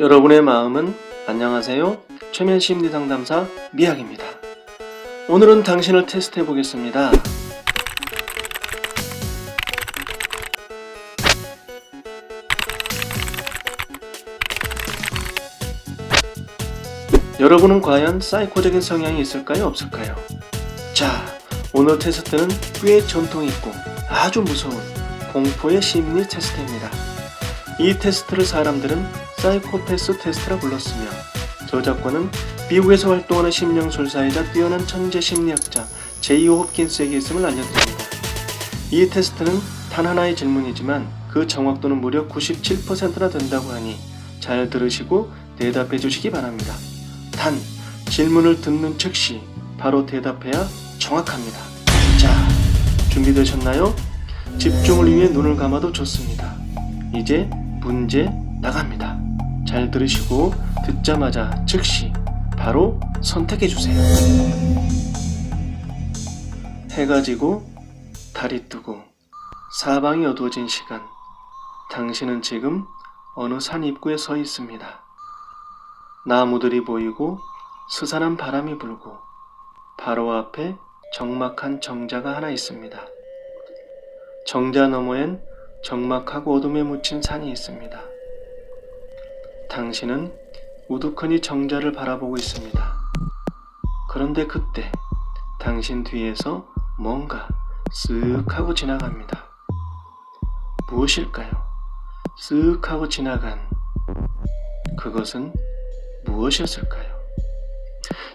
여러분의 마음은 안녕하세요. 최면 심리 상담사 미학입니다. 오늘은 당신을 테스트해 보겠습니다. 여러분은 과연 사이코적인 성향이 있을까요? 없을까요? 자, 오늘 테스트는 꽤 전통 있고 아주 무서운 공포의 심리 테스트입니다. 이 테스트를 사람들은 사이코패스 테스트라 불렀으며 저작권은 미국에서 활동하는 심령술사이자 뛰어난 천재 심리학자 제이오 홉킨스에게 있음을 알려드립니다. 이 테스트는 단 하나의 질문이지만 그 정확도는 무려 97%나 된다고 하니 잘 들으시고 대답해 주시기 바랍니다. 단 질문을 듣는 즉시 바로 대답해야 정확합니다. 자, 준비되셨나요? 집중을 위해 눈을 감아도 좋습니다. 이제 문제 나갑니다. 잘 들으시고 듣자마자 즉시 바로 선택해 주세요. 해가 지고 달이 뜨고 사방이 어두워진 시간. 당신은 지금 어느 산 입구에 서 있습니다. 나무들이 보이고 스산한 바람이 불고 바로 앞에 적막한 정자가 하나 있습니다. 정자 너머엔 적막하고 어둠에 묻힌 산이 있습니다. 당신은 우두커니 정자를 바라보고 있습니다. 그런데 그때 당신 뒤에서 뭔가 쓱 하고 지나갑니다. 무엇일까요? 쓱 하고 지나간 그것은 무엇이었을까요?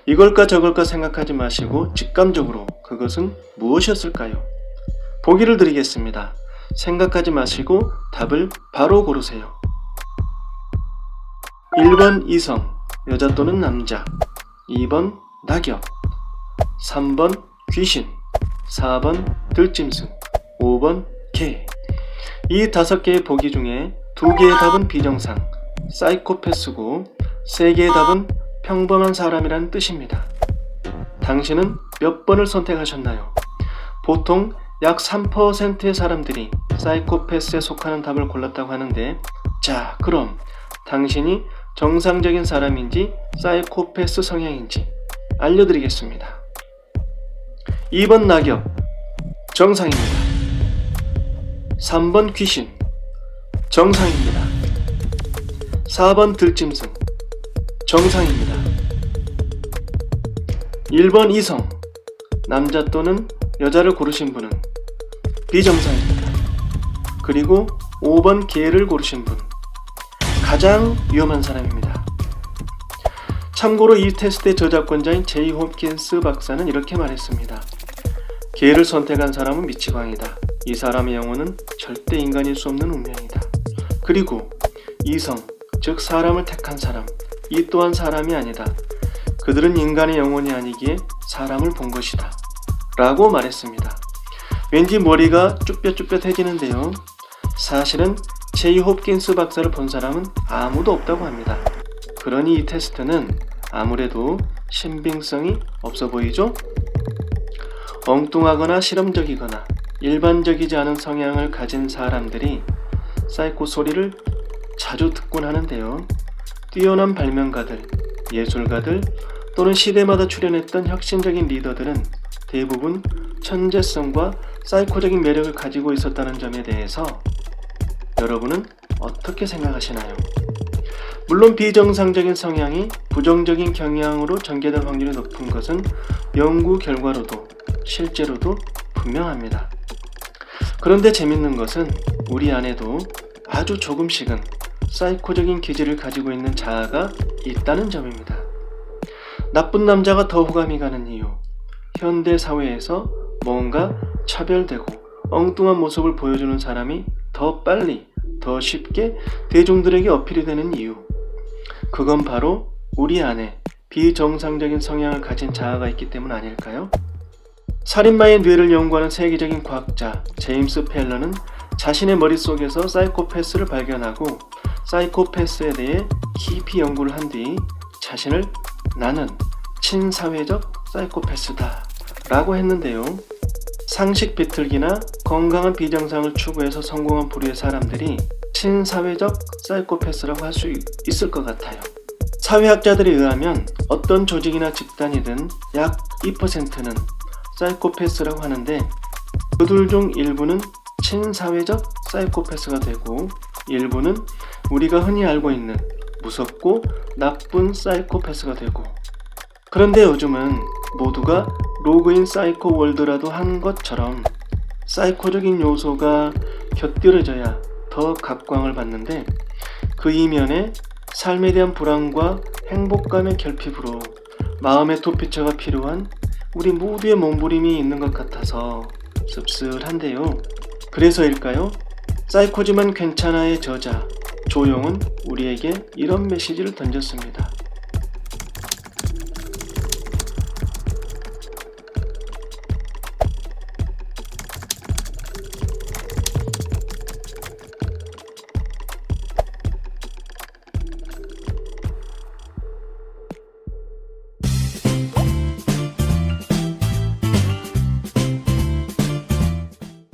이걸까 저걸까 생각하지 마시고 직감적으로 그것은 무엇이었을까요? 보기를 드리겠습니다. 생각하지 마시고 답을 바로 고르세요. 1번 이성, 여자 또는 남자. 2번 낙엽. 3번 귀신. 4번 들짐승. 5번 개. 이 다섯 개의 보기 중에 두 개의 답은 비정상, 사이코패스고 세 개의 답은 평범한 사람이라는 뜻입니다. 당신은 몇 번을 선택하셨나요? 보통 약 3%의 사람들이 사이코패스에 속하는 답을 골랐다고 하는데, 자, 그럼 당신이 정상적인 사람인지 사이코패스 성향인지 알려드리겠습니다. 2번 낙엽, 정상입니다. 3번 귀신, 정상입니다. 4번 들짐승, 정상입니다. 1번 이성, 남자 또는 여자를 고르신 분은 비정상입니다. 그리고 5번 개를 고르신 분, 가장 위험한 사람입니다. 참고로 이 테스트의 저작권자인 제이 홉킨스 박사는 이렇게 말했습니다. 개를 선택한 사람은 미치광이다. 이 사람의 영혼은 절대 인간일 수 없는 운명이다. 그리고 이성, 즉 사람을 택한 사람, 이 또한 사람이 아니다. 그들은 인간의 영혼이 아니기에 사람을 본 것이다. 라고 말했습니다. 왠지 머리가 쭈뼛쭈뼛해지는데요. 사실은 제이 홉킨스 박사를 본 사람은 아무도 없다고 합니다. 그러니 이 테스트는 아무래도 신빙성이 없어 보이죠? 엉뚱하거나 실험적이거나 일반적이지 않은 성향을 가진 사람들이 사이코 소리를 자주 듣곤 하는데요. 뛰어난 발명가들, 예술가들 또는 시대마다 출연했던 혁신적인 리더들은 대부분 천재성과 사이코적인 매력을 가지고 있었다는 점에 대해서 여러분은 어떻게 생각하시나요? 물론 비정상적인 성향이 부정적인 경향으로 전개될 확률이 높은 것은 연구 결과로도 실제로도 분명합니다. 그런데 재밌는 것은 우리 안에도 아주 조금씩은 사이코적인 기질을 가지고 있는 자아가 있다는 점입니다. 나쁜 남자가 더 호감이 가는 이유. 현대 사회에서 뭔가 차별되고 엉뚱한 모습을 보여주는 사람이 더 빨리, 더 쉽게 대중들에게 어필이 되는 이유. 그건 바로 우리 안에 비정상적인 성향을 가진 자아가 있기 때문 아닐까요? 살인마의 뇌를 연구하는 세계적인 과학자 제임스 펠러는 자신의 머릿속에서 사이코패스를 발견하고 사이코패스에 대해 깊이 연구를 한 뒤 자신을 나는 친사회적 사이코패스다 라고 했는데요. 상식 비틀기나 건강한 비정상을 추구해서 성공한 부류의 사람들이 친사회적 사이코패스라고 할 수 있을 것 같아요. 사회학자들에 의하면 어떤 조직이나 집단이든 약 2%는 사이코패스라고 하는데 그들 중 일부는 친사회적 사이코패스가 되고 일부는 우리가 흔히 알고 있는 무섭고 나쁜 사이코패스가 되고 그런데 요즘은 모두가 로그인 사이코 월드라도 한 것처럼 사이코적인 요소가 곁들여져야 더 각광을 받는데 그 이면에 삶에 대한 불안과 행복감의 결핍으로 마음의 도피처가 필요한 우리 모두의 몸부림이 있는 것 같아서 씁쓸한데요. 그래서일까요? 사이코지만 괜찮아의 저자 조용은 우리에게 이런 메시지를 던졌습니다.